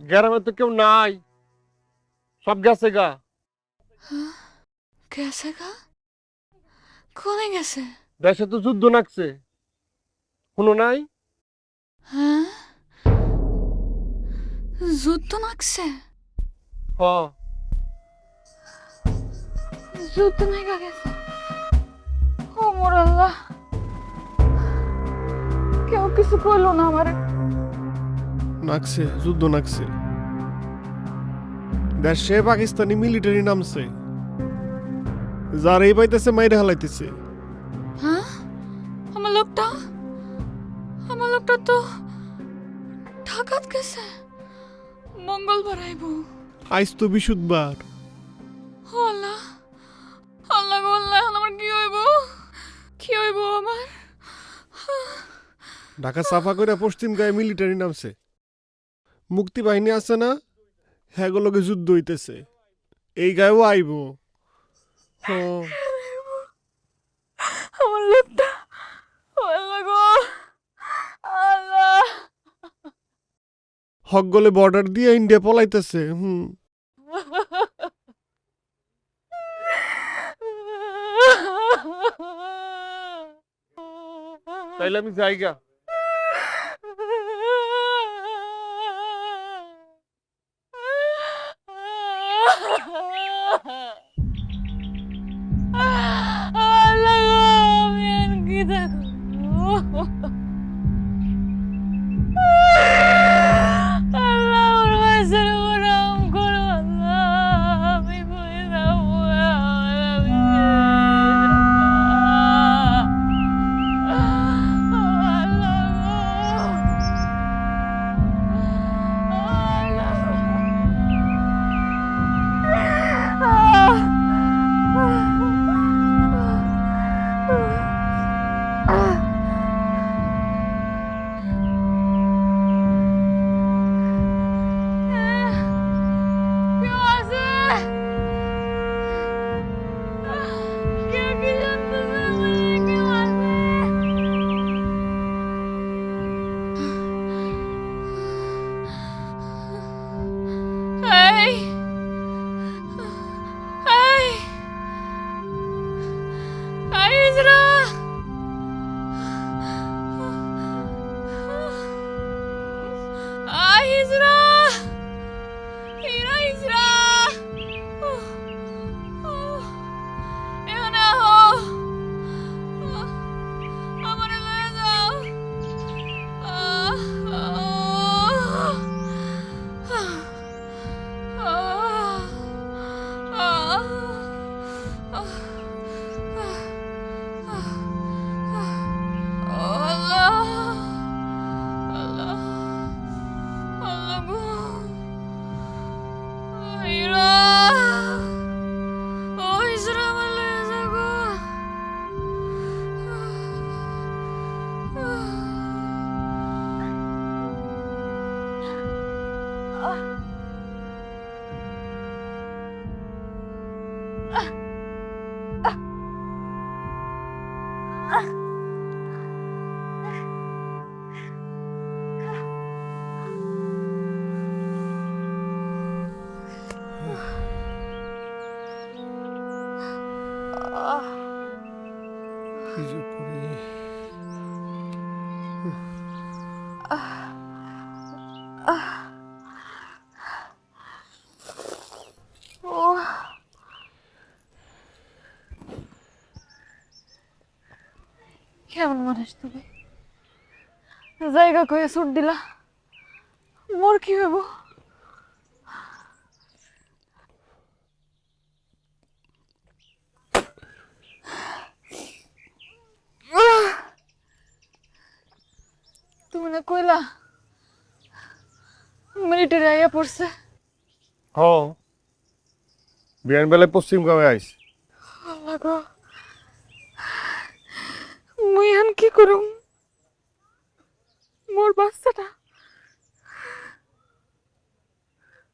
গ্রামে তো কেউ নাই। সব গেছে গা। গেছে গা? কোনে গেছে? দেশে তো যুদ্ধ নাকছে শুনো নাই? হ্যাঁ? যুদ্ধ নাকছে হ। যুদ্ধ নাইগা গেছে। ও মোর আল্লাহ কেউ কিছু কইলো না আমারে। নাকছে যুদ্ধ নাকছে। দেশে পাকিস্তানি মিলিটারি নামছে। যারাই পাইতেছে মাইরে হালাইতেছে। হ্যাঁ? আমার লোকটা? আমার লোকটা তো ঢাকাত গেছে। মঙ্গলবার আইব। আইস তো বিশুদ্ধবার। আল্লাহ। আল্লাহ গো আল্লাহ আমার কি হইব? কি হইব আমার? ঢাকা সাফা করে পশ্চিম গায়ে মিলিটারি নামছে। মুক্তি বাহিনী আছে না? হ্যাগুলোকে যুদ্ধ হইতেছে। এই গায়েও আইব। হ। আমার লোকটা। ও আল্লাহ। গো আল্লাহ হক গলে বর্ডার দিয়ে ইন্ডিয়া পলাইতেছে হুম। তাইলে আমি জায়গা এই ইজরা! কি যে করি কেমন মানুষ তুমি? জায়গা কয়ে সুট দিলা। মোর কি হইব? তুমি না কইলা মিলিটারি আইয়া পড়ছে। হ বিয়ান বেলায় পশ্চিম গাঁয়ে আইস। আল্লাহ করুম মোর বাচ্চাটা